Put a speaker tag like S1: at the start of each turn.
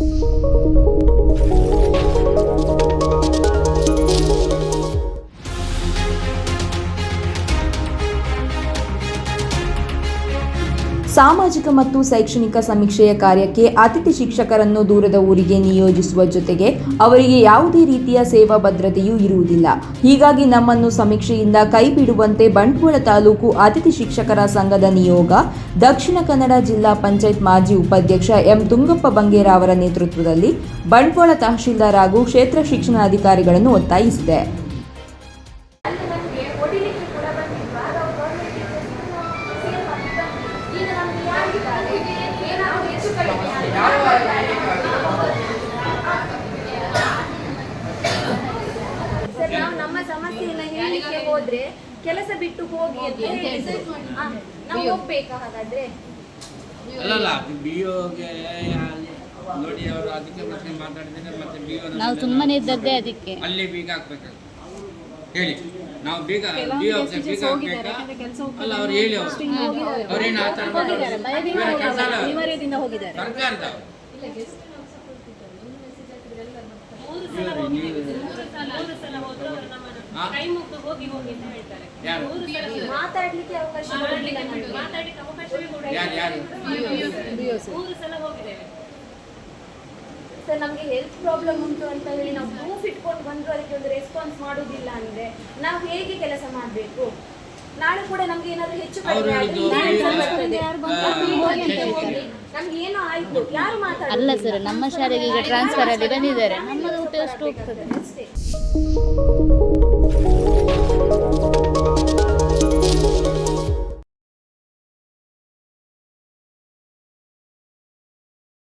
S1: Thank you. ಸಾಮಾಜಿಕ ಮತ್ತು ಶೈಕ್ಷಣಿಕ ಸಮೀಕ್ಷೆಯ ಕಾರ್ಯಕ್ಕೆ ಅತಿಥಿ ಶಿಕ್ಷಕರನ್ನು ದೂರದ ಊರಿಗೆ ನಿಯೋಜಿಸುವ ಜೊತೆಗೆ ಅವರಿಗೆ ಯಾವುದೇ ರೀತಿಯ ಸೇವಾ ಭದ್ರತೆಯೂ ಇರುವುದಿಲ್ಲ. ಹೀಗಾಗಿ ನಮ್ಮನ್ನು ಸಮೀಕ್ಷೆಯಿಂದ ಕೈಬಿಡುವಂತೆ ಬಂಟ್ವಾಳ ತಾಲೂಕು ಅತಿಥಿ ಶಿಕ್ಷಕರ ಸಂಘದ ನಿಯೋಗ, ದಕ್ಷಿಣ ಕನ್ನಡ ಜಿಲ್ಲಾ ಪಂಚಾಯತ್ ಮಾಜಿ ಉಪಾಧ್ಯಕ್ಷ ಎಂ ತುಂಗಪ್ಪ ಬಂಗೇರ ಅವರ ನೇತೃತ್ವದಲ್ಲಿ ಬಂಟ್ವಾಳ ತಹಶೀಲ್ದಾರ್ ಹಾಗೂ ಕ್ಷೇತ್ರ ಶಿಕ್ಷಣಾಧಿಕಾರಿಗಳನ್ನು ಒತ್ತಾಯಿಸಿದೆ.
S2: ಸರ್ ನಾವು ನಮ್ಮ ಸಮಸ್ಯೆಯನ್ನ ಹೇಳಲಿಕ್ಕೆ ಹೋದ್ರೆ ಕೆಲಸ ಬಿಟ್ಟು ಹೋಗಿ ಅಂತ ಹೇಳ್ತಾರೆ ನಾವು ಹೋಗ್ಬೇಕಾ ಹಾಗಾದ್ರೆ?
S3: ಅಲ್ಲಲ್ಲ ನೋಡಿ ಅವರು ಅದಕ್ಕೆ ಮಾತಾಡಿದ್ರೆ ಮತ್ತೆ
S4: ನಾವು ಸುಮ್ಮನೆ ಇದ್ದದ್ದೇ ಅದಕ್ಕೆ.
S3: ಅಲ್ಲಿ ಬೀಗ ಹೇಳಿ ನಾವು ಬೀಗ ಬೀಗ ಹಾಕ್ಬೇಕಾ? ಅಲ್ಲ ಅವ್ರು ಹೇಳಿ ಅವರು. ಅವ್ರೇನು ಥರ
S2: ಮಾತಾಡ್ಲಿಕ್ಕೆ ಅವಕಾಶ ಕೊಡ್ಲಿಲ್ಲ ನಮ್ಗೆ.
S3: ಯಾರು ಯಾರು?
S2: ಸರ್ ನಮಗೆ ಹೆಲ್ತ್ ಪ್ರಾಬ್ಲಮ್ ಉಂಟು ಅಂತ ಹೇಳಿ ನಾವು ಪ್ರೂಫ್ ಇಟ್ಕೊಂಡು ಬಂದ್ರು ಅದಕ್ಕೆ ಒಂದು ರೆಸ್ಪಾನ್ಸ್ ಮಾಡೋದಿಲ್ಲ ಅಂದ್ರೆ ನಾವು ಹೇಗೆ ಕೆಲಸ ಮಾಡಬೇಕು? ನಾಳೆ ಕೂಡ ನಮ್ಗೆ ಏನಾದ್ರು ಹೆಚ್ಚು ಕಡಿಮೆ
S4: ಅಲ್ಲ ಸರ್ ನಮ್ಮ ಶಾಲೆಗೆ ಈಗ ಟ್ರಾನ್ಸ್ಫರ್ ಆಗಿ ಬಂದಿದ್ದಾರೆ. ನಮ್ಮದು ಊಟ ಅಷ್ಟು ಹೋಗ್ತದೆ.